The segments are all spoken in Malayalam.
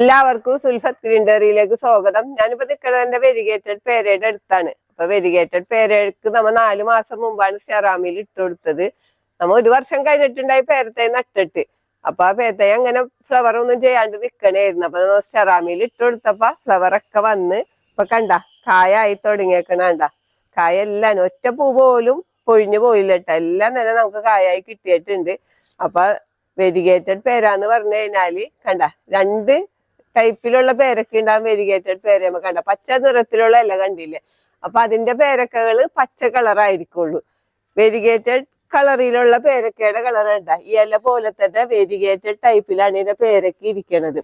എല്ലാവർക്കും സുൽഫത്ത് ഗ്രീൻഡറിയിലേക്ക് സ്വാഗതം. ഞാനിപ്പോ നിൽക്കുന്നത് എന്റെ വെരിഗേറ്റഡ് പേരയുടെ അടുത്താണ്. അപ്പൊ വെരിഗേറ്റഡ് പേരയ്ക്ക് നമ്മ നാല് മാസം മുമ്പാണ് ഷെറാമിൽ ഇട്ട് കൊടുത്തത്. നമ്മ ഒരു വർഷം കഴിഞ്ഞിട്ടുണ്ടായി പേരത്തെ നട്ടിട്ട്. അപ്പൊ ആ പേരത്തെ അങ്ങനെ ഫ്ലവർ ഒന്നും ചെയ്യാണ്ട് നിക്കണായിരുന്നു. അപ്പൊ നമ്മൾ ഷെറാമിൽ ഇട്ട് കൊടുത്തപ്പോ ഫ്ലവർ ഒക്കെ വന്ന് ഇപ്പൊ കണ്ട കായായി തുടങ്ങിയേക്കണണ്ട കായ എല്ലാം ഒറ്റ പൂ പോലും പൊഴിഞ്ഞു പോയില്ല കേട്ടോ. എല്ലാം തന്നെ നമുക്ക് കായായി കിട്ടിയിട്ടുണ്ട്. അപ്പൊ വെരിഗേറ്റഡ് പേരാന്ന് പറഞ്ഞു കഴിഞ്ഞാൽ കണ്ട രണ്ട് ടൈപ്പിലുള്ള പേരൊക്കെ ഉണ്ടാകും വെരിഗേറ്റഡ് പേരമ്മ കണ്ട. പച്ച നിറത്തിലുള്ള ഇല കണ്ടില്ലേ? അപ്പൊ അതിന്റെ പേരക്കകൾ പച്ച കളറായിരിക്കുള്ളൂ. വെരിഗേറ്റഡ് കളറിലുള്ള പേരക്കയുടെ കളർ ഉണ്ട ഈ ഇല പോലെ തന്നെ വെരിഗേറ്റഡ് ടൈപ്പിലാണ് ഇതിന്റെ പേരക്ക ഇരിക്കണത്.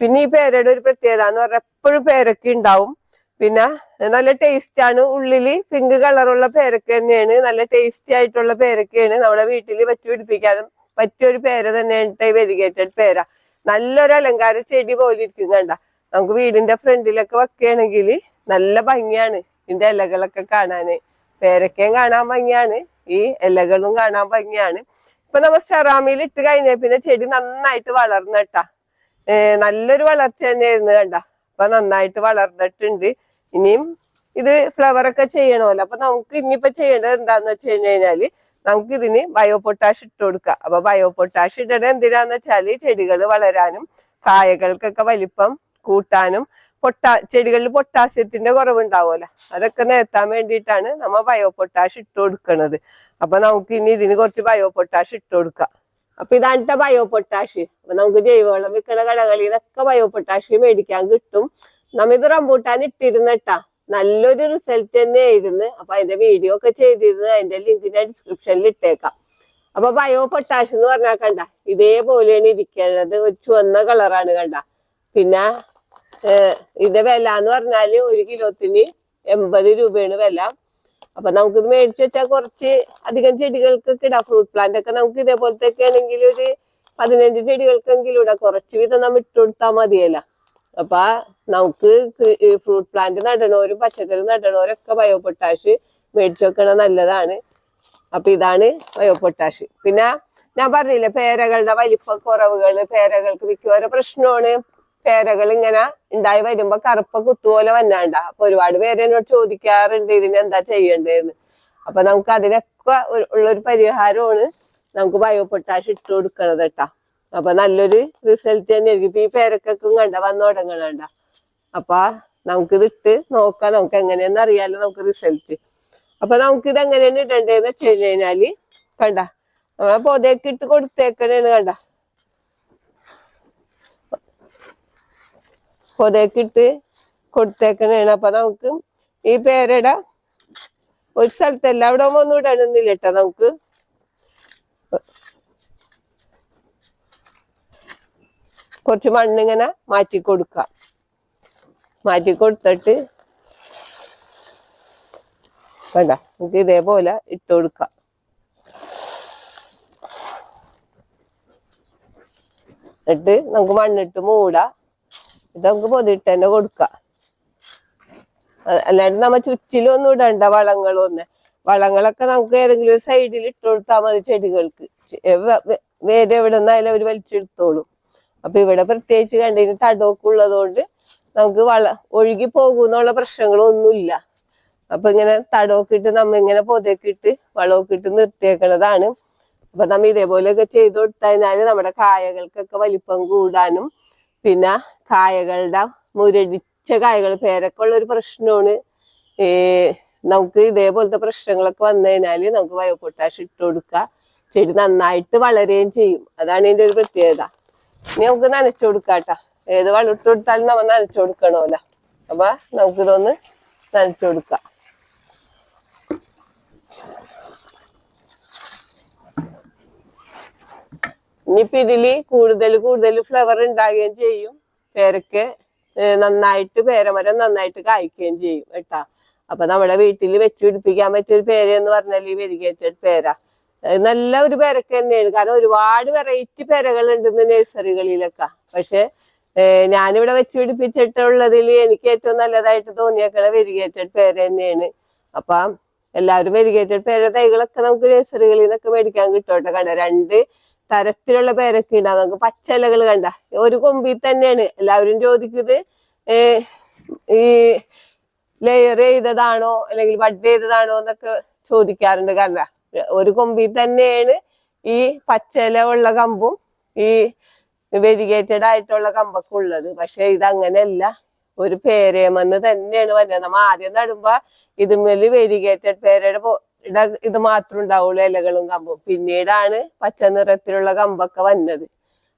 പിന്നെ ഈ പേരയുടെ ഒരു പ്രത്യേകത എന്ന് പറഞ്ഞാൽ എപ്പോഴും പേരക്ക ഉണ്ടാവും. പിന്നെ നല്ല ടേസ്റ്റ് ആണ്. ഉള്ളിൽ പിങ്ക് കളറുള്ള പേരക്ക തന്നെയാണ്. നല്ല ടേസ്റ്റി ആയിട്ടുള്ള പേരക്കയാണ് നമ്മുടെ വീട്ടിൽ വെച്ച് പിടിപ്പിക്കാതെ പറ്റിയൊരു പേര തന്നെയാണ് വെരിഗേറ്റഡ് പേര. നല്ലൊരു അലങ്കാര ചെടി പോലെ ഇരിക്കും കണ്ട? നമുക്ക് വീടിന്റെ ഫ്രണ്ടിലൊക്കെ വെക്കുകയാണെങ്കിൽ നല്ല ഭംഗിയാണ് ഇതിന്റെ ഇലകളൊക്കെ കാണാന്. പേരക്കയും കാണാൻ ഭംഗിയാണ് ഈ ഇലകളും കാണാൻ ഭംഗിയാണ്. ഇപ്പൊ നമ്മൾ സെറാമിയിൽ ഇട്ട് കഴിഞ്ഞ പിന്നെ ചെടി നന്നായിട്ട് വളർന്നിട്ടാ നല്ലൊരു വളർച്ച തന്നെയായിരുന്നു കണ്ട? അപ്പൊ നന്നായിട്ട് വളർന്നിട്ടുണ്ട്. ഇനിയും ഇത് ഫ്ലവറൊക്കെ ചെയ്യണമല്ലോ. അപ്പൊ നമുക്ക് ഇനിയിപ്പോ ചെയ്യേണ്ടത് എന്താന്ന് വെച്ച് കഴിഞ്ഞു കഴിഞ്ഞാൽ നമുക്ക് ഇതിന് ബയോ പൊട്ടാഷ് ഇട്ട് കൊടുക്കാം. അപ്പൊ ബയോ പൊട്ടാഷ് ഇടണത് എന്തിനാന്ന് വെച്ചാൽ ചെടികൾ വളരാനും കായകൾക്കൊക്കെ വലിപ്പം കൂട്ടാനും പൊട്ടാ ചെടികളിൽ പൊട്ടാസ്യത്തിന്റെ കുറവുണ്ടാവുമല്ലോ. അതൊക്കെ നിരത്താൻ വേണ്ടിയിട്ടാണ് നമ്മ ബയോ പൊട്ടാഷ് ഇട്ട് കൊടുക്കണത്. അപ്പൊ നമുക്ക് ഇനി ഇതിന് കുറച്ച് ബയോ പൊട്ടാഷ് ഇട്ട് കൊടുക്കാം. അപ്പൊ ഇതാണ് ബയോ പൊട്ടാഷ് അപ്പൊ നമുക്ക് ജൈവവളം വിൽക്കണ കടകളിൽ നിന്നൊക്കെ ബയോ പൊട്ടാഷ് മേടിക്കാൻ കിട്ടും. നമ്മ ഇത് റംബൂട്ടാൻ ഇട്ടിരുന്നിട്ടാ. നല്ലൊരു റിസൾട്ട് തന്നെ ആയിരുന്നു അപ്പൊ അതിന്റെ വീഡിയോ ഒക്കെ ചെയ്തിരുന്നത് അതിന്റെ ലിങ്ക് ഞാൻ ഡിസ്ക്രിപ്ഷനിൽ ഇട്ടേക്കാം. അപ്പൊ ബയോ പൊട്ടാഷ് എന്ന് പറഞ്ഞാൽ കണ്ട ഇതേപോലെയാണ് ഇരിക്കുന്നത്. ഒരു ചുവന്ന കളറാണ് കണ്ട. പിന്നെ ഇതിന്റെ വില എന്ന് പറഞ്ഞാൽ ഒരു കിലോത്തിന് എൺപത് രൂപയാണ് വില. അപ്പൊ നമുക്കിത് മേടിച്ചു വെച്ചാൽ കുറച്ച് അധികം ചെടികൾക്കൊക്കെ ഇടാം. ഫ്രൂട്ട് പ്ലാന്റ് ഒക്കെ നമുക്ക് ഇതേപോലത്തെ ഒക്കെ ആണെങ്കിൽ ഒരു പതിനഞ്ച് ചെടികൾക്കെങ്കിലും ഇടാം. കുറച്ച് വീതം നമ്മൾ ഇട്ടുകൊടുത്താൽ മതിയല്ലോ. അപ്പൊ നമുക്ക് ഫ്രൂട്ട് പ്ലാന്റ് നടണവരും പച്ചക്കറി നടണവരും ഒക്കെ ബയോ പൊട്ടാഷ് മേടിച്ചു വെക്കണ നല്ലതാണ്. അപ്പൊ ഇതാണ് ബയോപൊട്ടാഷ് പിന്നെ ഞാൻ പറഞ്ഞില്ലേ പേരകളുടെ വലിപ്പ കുറവുകൾ പേരകൾക്ക് മിക്കവാറും പ്രശ്നമാണ്. പേരകൾ ഇങ്ങനെ ഉണ്ടായി വരുമ്പോ കറുപ്പ കുത്തുപോലെ വന്നാണ്ട. അപ്പൊ ഒരുപാട് പേര് എന്നോട് ചോദിക്കാറുണ്ട് ഇതിനെന്താ ചെയ്യേണ്ടതെന്ന്. അപ്പൊ നമുക്ക് അതിനൊക്കെ ഉള്ളൊരു പരിഹാരമാണ് നമുക്ക് ബയോപൊട്ടാഷ് ഇട്ട് കൊടുക്കണത് കേട്ടാ അപ്പൊ നല്ലൊരു റിസൾട്ട് തന്നെ ആയിരിക്കും ഇപ്പൊ ഈ പേരക്കും കണ്ട വന്നു തുടങ്ങണണ്ട അപ്പൊ നമുക്കിത് ഇട്ട് നോക്കാം. നമുക്ക് എങ്ങനെയാന്ന് അറിയാലോ നമുക്ക് റിസൾട്ട് അപ്പൊ നമുക്കിത് എങ്ങനെയാണ് ഇടണ്ടേന്ന് വെച്ച് കഴിഞ്ഞ് കഴിഞ്ഞാൽ കണ്ട നമ്മളെ പൊതയൊക്കെ ഇട്ട് കൊടുത്തേക്കണേന്ന് കണ്ട. പൊതയൊക്കെ ഇട്ട് കൊടുത്തേക്കണേണ്. അപ്പൊ നമുക്ക് ഈ പേരയുടെ ഒരു സ്ഥലത്തല്ല അവിടെ ഒന്നും ഇടണമെന്നില്ല കേട്ടോ നമുക്ക്. കുറച്ച് മണ്ണിങ്ങനെ മാറ്റി കൊടുക്കാം. മാറ്റി കൊടുത്തിട്ട് വേണ്ട നമുക്ക് ഇതേപോലെ ഇട്ട് കൊടുക്കാം. എന്നിട്ട് നമുക്ക് മണ്ണിട്ട് മൂടാം. എന്നിട്ട് നമുക്ക് പൊതിട്ട് തന്നെ കൊടുക്കാം. അല്ലാണ്ട് നമ്മ ചുറ്റിലൊന്നും ഇടണ്ട വളങ്ങളൊന്നും. വളങ്ങളൊക്കെ നമുക്ക് ഏതെങ്കിലും ഒരു സൈഡിൽ ഇട്ട് കൊടുത്താൽ മതി ചെടികൾക്ക്. ചെ- വേ- വേ- വേര് എവിടെ നിന്നായാലും അവർ വലിച്ചെടുത്തോളും. അപ്പൊ ഇവിടെ പ്രത്യേകിച്ച് കണ്ടതിന് തടമൊക്കെ ഉള്ളതുകൊണ്ട് നമുക്ക് വള ഒഴുകി പോകുന്നുള്ള പ്രശ്നങ്ങളൊന്നുമില്ല. അപ്പൊ ഇങ്ങനെ തടമൊക്കെ ഇട്ട് നമ്മ ഇങ്ങനെ പൊതയൊക്കെ ഇട്ട് വളമൊക്കെ ഇട്ട് നിർത്തിയേക്കണതാണ്. അപ്പൊ നമ്മ ഇതേപോലെയൊക്കെ ചെയ്തു കൊടുത്തതിനാല് നമ്മുടെ കായകൾക്കൊക്കെ വലിപ്പം കൂടാനും പിന്നെ കായകളുടെ മുരടിച്ച കായകൾ പേരൊക്കെ ഉള്ളൊരു പ്രശ്നമാണ്. നമുക്ക് ഇതേപോലത്തെ പ്രശ്നങ്ങളൊക്കെ വന്നു നമുക്ക് വയോ പൊട്ടാഷ് ഇട്ട് കൊടുക്കുക. ചെടി നന്നായിട്ട് വളരുകയും ചെയ്യും. അതാണ് ഇതിന്റെ ഒരു പ്രത്യേകത. ഇനി നമുക്ക് നനച്ചു കൊടുക്കാട്ടാ. ഏത് വെള്ളം ഇട്ട് കൊടുത്താലും നമ്മൾ നനച്ചു കൊടുക്കണമല്ല. അപ്പൊ നമുക്കിതൊന്ന് നനച്ചു കൊടുക്കാം. ഇനിയിപ്പൊ ഇതിൽ കൂടുതൽ കൂടുതൽ ഫ്ലവർ ഉണ്ടാകുകയും ചെയ്യും. പേരക്ക് നന്നായിട്ട് പേരമരം നന്നായിട്ട് കായ്ക്കുകയും ചെയ്യും കേട്ടാ. അപ്പൊ നമ്മുടെ വീട്ടിൽ വെച്ച് പിടിപ്പിക്കാൻ പറ്റിയ ഒരു പേര് എന്ന് പറഞ്ഞാൽ ഈ വെരികേറ്റഡ് പേര. നല്ല ഒരു പേരക്ക തന്നെയാണ്. കാരണം ഒരുപാട് വെറൈറ്റി പേരകൾ ഉണ്ട് നഴ്സറികളിലൊക്കെ. പക്ഷെ ഞാനിവിടെ വെച്ച് പിടിപ്പിച്ചിട്ടുള്ളതിൽ എനിക്ക് ഏറ്റവും നല്ലതായിട്ട് തോന്നിയേക്കണ വെരിഗേറ്റഡ് പേര് തന്നെയാണ്. അപ്പം എല്ലാവരും വെരിഗേറ്റഡ് പേര തൈകളൊക്കെ നമുക്ക് നഴ്സറികളിൽ നിന്നൊക്കെ മേടിക്കാൻ കിട്ടും കണ്ട രണ്ട് തരത്തിലുള്ള പേരൊക്കെ ഉണ്ടാവും നമുക്ക് പച്ചലകൾ കണ്ട. ഒരു കൊമ്പിൽ തന്നെയാണ്. എല്ലാവരും ചോദിക്കുന്നത് ഈ ലെയർ ചെയ്തതാണോ അല്ലെങ്കിൽ ബഡ് ചെയ്തതാണോ എന്നൊക്കെ ചോദിക്കാറുണ്ട് കാരണം ഒരു കൊമ്പിൽ തന്നെയാണ് ഈ പച്ചില ഉള്ള കമ്പും ഈ വെരിഗേറ്റഡ് ആയിട്ടുള്ള കമ്പൊക്കെ ഉള്ളത്. പക്ഷെ ഇതങ്ങനെയല്ല. ഒരു പേരേമെന്ന് തന്നെയാണ് വരുന്നത് നമ്മ ആദ്യം നടുമ്പോ ഇതുമേൽ വെരിഗേറ്റഡ് പേരയുടെ ഇത് മാത്രം ഉണ്ടാവുള്ളൂ ഇലകളും കമ്പും. പിന്നീടാണ് പച്ച നിറത്തിലുള്ള കമ്പൊക്കെ വന്നത്.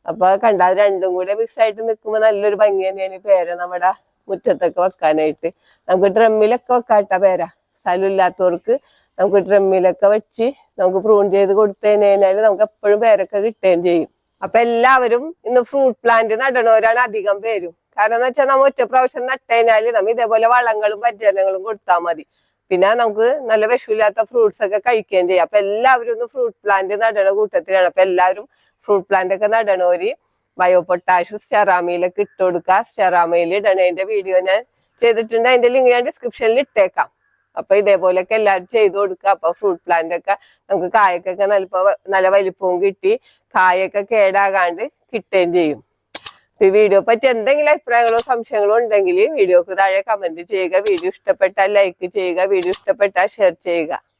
അപ്പൊ കണ്ട അത് രണ്ടും കൂടെ മിക്സ് ആയിട്ട് നിൽക്കുമ്പോ നല്ലൊരു ഭംഗി തന്നെയാണ് ഈ പേര നമ്മുടെ മുറ്റത്തൊക്കെ വെക്കാനായിട്ട്. നമുക്ക് ഡ്രമ്മിലൊക്കെ വെക്കാട്ട പേര. സ്ഥലമില്ലാത്തവർക്ക് നമുക്ക് ഡ്രമ്മിലൊക്കെ വെച്ച് നമുക്ക് പ്രൂൺ ചെയ്ത് കൊടുത്തതിന് കഴിഞ്ഞാൽ നമുക്ക് എപ്പോഴും പേരൊക്കെ കിട്ടുകയും ചെയ്യും. അപ്പൊ എല്ലാവരും ഇന്ന് ഫ്രൂട്ട് പ്ലാന്റ് നടണവരാണ് അധികം പേരും. കാരണം എന്ന് വെച്ചാൽ നമ്മൾ ഒറ്റ പ്രാവശ്യം നട്ടുകഴിഞ്ഞാൽ നമ്മ ഇതേപോലെ വളങ്ങളും പരിചരണങ്ങളും കൊടുത്താൽ മതി. പിന്നെ നമുക്ക് നല്ല വിഷമില്ലാത്ത ഫ്രൂട്ട്സ് ഒക്കെ കഴിക്കുകയും ചെയ്യാം. അപ്പൊ എല്ലാവരും ഒന്ന് ഫ്രൂട്ട് പ്ലാന്റ് നടണ കൂട്ടത്തിലാണ്. അപ്പൊ എല്ലാവരും ഫ്രൂട്ട് പ്ലാന്റ് ഒക്കെ നടണവര് ബയോ പൊട്ടാഷ് സ്റ്റെറാമയിലൊക്കെ ഇട്ട് കൊടുക്കുക. സ്റ്റെറാമയിൽ ഇടണതിന്റെ വീഡിയോ ഞാൻ ചെയ്തിട്ടുണ്ട്. അതിന്റെ ലിങ്ക് ഞാൻ ഡിസ്ക്രിപ്ഷനിൽ ഇട്ടേക്കാം. അപ്പൊ ഇതേപോലെയൊക്കെ എല്ലാവരും ചെയ്തു കൊടുക്കുക. അപ്പൊ ഫ്രൂട്ട് പ്ലാന്റ് ഒക്കെ നമുക്ക് കായക്കൊക്കെ നല്ല നല്ല വലിപ്പവും കിട്ടി. കായൊക്കെ കേടാകാണ്ട് കിട്ടുകയും ചെയ്യും. ഈ വീഡിയോ പറ്റി എന്തെങ്കിലും അഭിപ്രായങ്ങളോ സംശയങ്ങളോ ഉണ്ടെങ്കിൽ വീഡിയോക്ക് താഴെ കമന്റ് ചെയ്യുക. വീഡിയോ ഇഷ്ടപ്പെട്ടാൽ ലൈക്ക് ചെയ്യുക. വീഡിയോ ഇഷ്ടപ്പെട്ടാൽ ഷെയർ ചെയ്യുക.